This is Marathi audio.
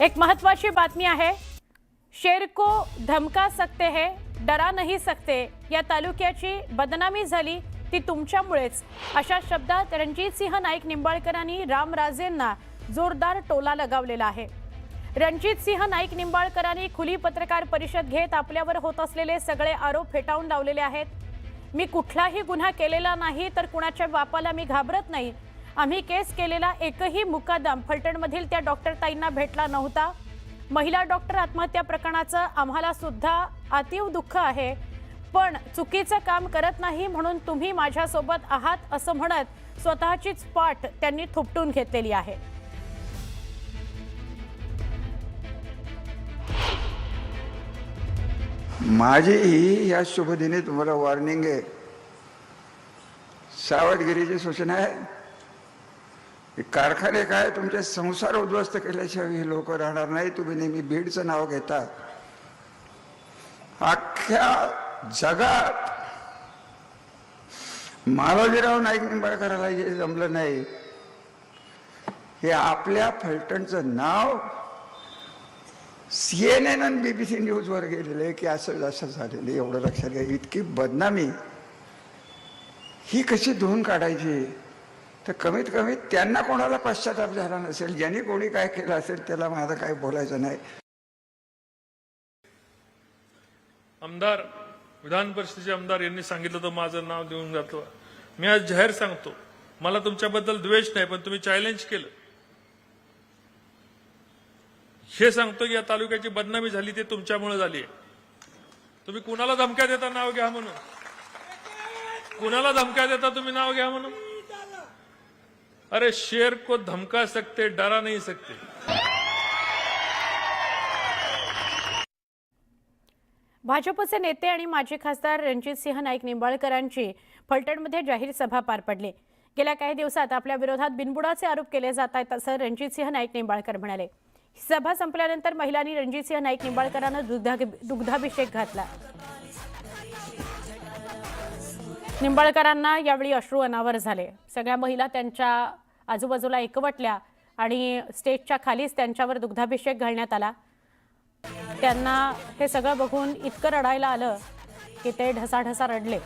एक महत्वाची बातमी आहे. शेर को धमका सकते है डरा नाही सकते या तालुक्याची बदनामी झाली ती तुमच्यामुळेच. अशा शब्दात रणजितसिंह नाईक निंबाळकरांनी रामराजेंना जोरदार टोला लगावलेला आहे. रणजितसिंह नाईक निंबाळकरांनी खुली पत्रकार परिषद घेत आपल्यावर होत असलेले सगळे आरोप फेटाळून लावलेले आहेत. मी कुठलाही गुन्हा केलेला नाही तर कुणाच्या बापाला मी घाबरत नाही आम्ही केस केलेला एकही मुकादम फलटणमधील त्या डॉक्टर ताईंना भेटला नव्हता. महिला डॉक्टर आत्महत्या प्रकरणाचं आम्हाला सुद्धा अतीव दुःख आहे. पण चुकीचं काम करत नाही म्हणून तुम्ही माझ्यासोबत आहात असं म्हणत स्वतःचीच पाठ त्यांनी थुपटून घेतलेली आहे. माझी ही या शुभदिनी तुम्हाला वॉर्निंग आहे. सावधगिरीची सूचना आहे. कारखाने काय? तुमचे संसार उद्ध्वस्त केल्याशिवाय हे लोक राहणार नाही तुम्ही नेहमी बीडचं नाव घेता. अख्ख्या जगात मालोजीराव नाईक निंबाळकराला हे जमलं नाही. हे आपल्या फलटणचं नाव सी एन एन आणि बीबीसी न्यूजवर गेलेलं आहे की असं असं झालेलं आहे, एवढं लक्षात घ्या. इतकी बदनामी. ही कशी धुवून काढायची? तर कमीत कमी त्यांना कोणाला पश्चाताप झाला नसेल ज्यांनी कोणी काय केलं असेल त्याला माझं काय बोलायचं नाही. आमदार विधान परिषदेचे आमदार यांनी सांगितलं तर माझं नाव देऊन जातो. मी आज जाहीर सांगतो मला तुमच्याबद्दल द्वेष नाही पण तुम्ही चॅलेंज केलं. हे सांगतो की या तालुक्याची बदनामी झाली ते तुमच्यामुळे झाली आहे. तुम्ही कुणाला धमक्या देता नाव घ्या म्हणून? कुणाला धमक्या देता तुम्ही नाव घ्या म्हणून? अरे शेर को धमका सकते डरा नहीं सकते। भाजपचे नेते आणि माजी खासदार रणजितसिंह नाईक निंबाळकरांची फलटणमध्ये जाहीर सभा पार पडली. गेल्या काही दिवसात आपल्या विरोधात बिनबुडाचे आरोप केले जात आहेत असं रणजितसिंह नाईक निंबाळकर म्हणाले. सभा संपल्यानंतर महिलांनी रणजितसिंह नाईक निंबाळकरांना दुग्धा दुग्धाभिषेक घातला. निंबाळकरांना यावेळी अश्रू अनावर झाले. सगळ्या महिला त्यांच्या आजूबाजूला एकवटल्या आणि स्टेजच्या खालीच त्यांच्यावर दुग्धाभिषेक घालण्यात आला. त्यांना हे सगळं बघून इतकं रडायला आलं की ते ढसाढसा रडले.